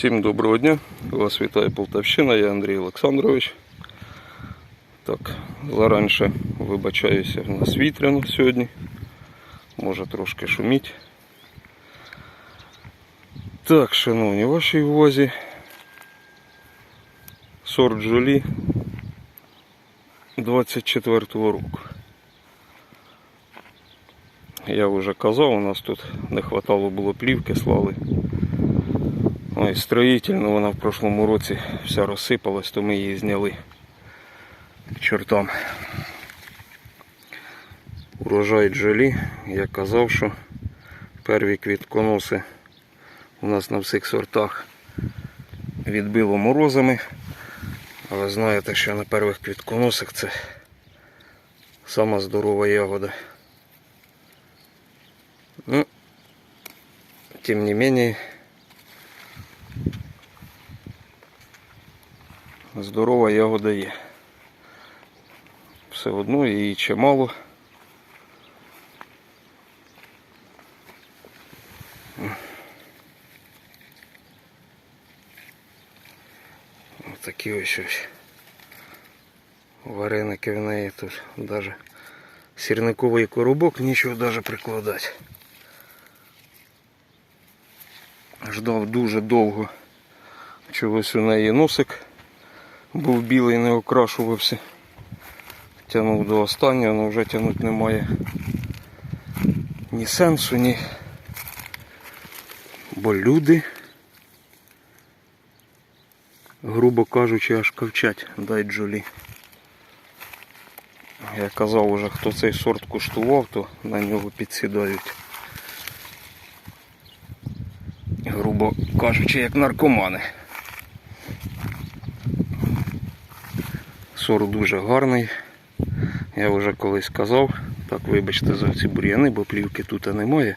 Всім доброго дня. Вас вітає Полтавщина, я Андрій Олександрович. Так, заранше вибачаюся, в нас вітряно сьогодні. Може трошки шуміть. Так, шановні, вашій увазі. Сорт Жолі 24-го року. Я вже казав, у нас тут не хватало було плівки, слали. Ой, строїтельно вона в прошлому році вся розсипалась, то ми її зняли чортам. Урожай джолі, я казав, що перві квітконоси у нас на всіх сортах відбило морозами. Але знаєте, що на перших квітконосах це сама здорова ягода. Ну, тем не менее, здорова ягода є. Все одно її чимало. Ось такі ось ось. Вареники в неї тут навіть сірниковий коробок, нічого навіть прикладати. Ждав дуже довго. Чогось у неї носик був білий, не окрашувався. Тягнув до останнього, але вже тягнути немає ні сенсу, ні. Бо люди, грубо кажучи, аж ковчать дай джолі. Я казав уже, хто цей сорт куштував, то на нього підсідають. Грубо кажучи, як наркомани. Сорт дуже гарний. Я вже колись казав, так вибачте за ці бур'яни, бо плівки тут немає.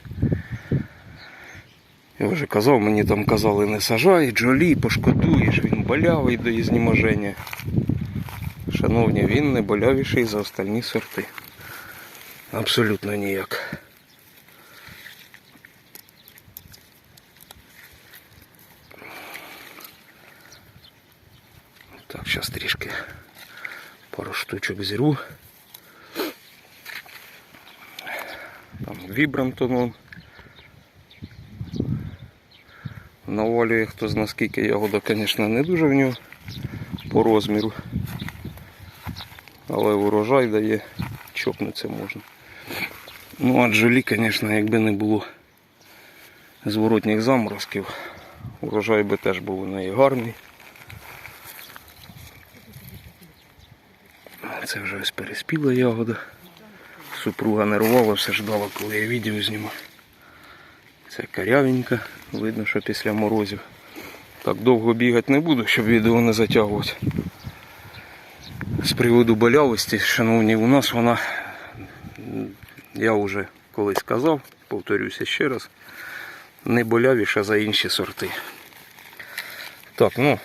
Я вже казав, мені там казали не сажай, джолі, пошкодуєш, він болявий до ізнеможення. Шановні, він не болявіший за остальні сорти. Абсолютно ніяк. Так, зараз трішки пару штучок зірву. Там вібрантоном. Навалює хто з наскільки ягода, звісно, не дуже в нього по розміру. Але урожай дає, чокнутися можна. Ну а джолі, звісно, якби не було зворотніх заморозків, урожай би теж був у неї гарний. Це вже ось переспіла ягода. Супруга нервувала, все ждала, коли я відео зніму. Це карявенька, видно, що після морозів. Так довго бігати не буду, щоб відео не затягувати. З приводу болявості, шановні, у нас вона, я вже колись казав, повторюся ще раз, не болявіша за інші сорти. Так, ну,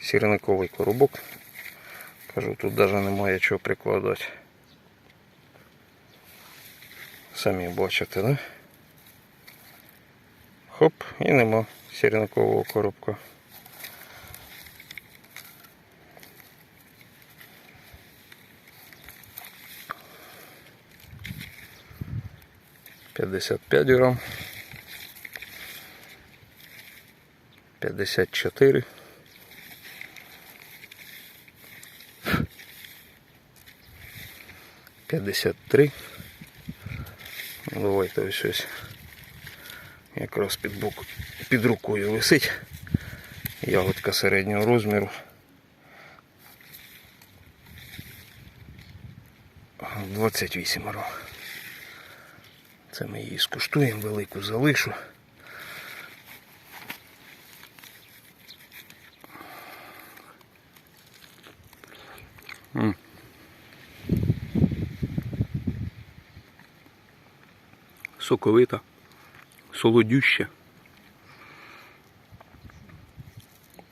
сірниковий коробок. Кажу, тут навіть немає чого прикладати. Самі бачите, да? Хоп, і нема сірникового коробка. П'ятдесят п'ять грам. П'ятдесят чотири. П'ятдесят три. Ну, Давайте ось ось. Якраз під бок, під рукою висить. Ягодка середнього розміру. 28 грам. Це ми її скуштуємо, велику залишу. М. Соковита, солодюща.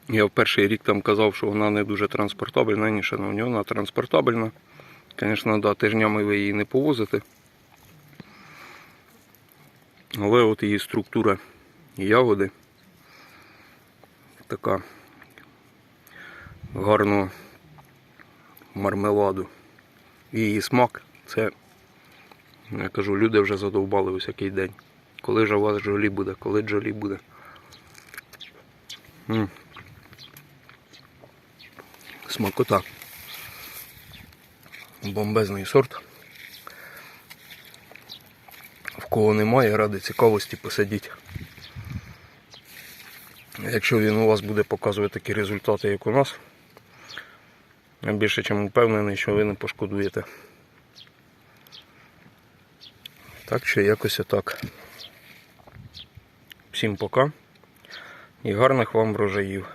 Я в перший рік там казав, що вона не дуже транспортабельна, ні, шановні, вона транспортабельна. Звісно, да, тижнями ви її не повозите. Але от її структура ягоди така гарного мармеладу. І її смак це, я кажу, люди вже задовбали усякий день. Коли ж у вас джолі буде, коли джолі буде. М. Смакота. Бомбезний сорт. В кого немає, ради цікавості посидіть. Якщо він у вас буде показувати такі результати, як у нас, я більше чим впевнений, що ви не пошкодуєте. Так що якось отак. Всім пока і гарних вам врожаїв.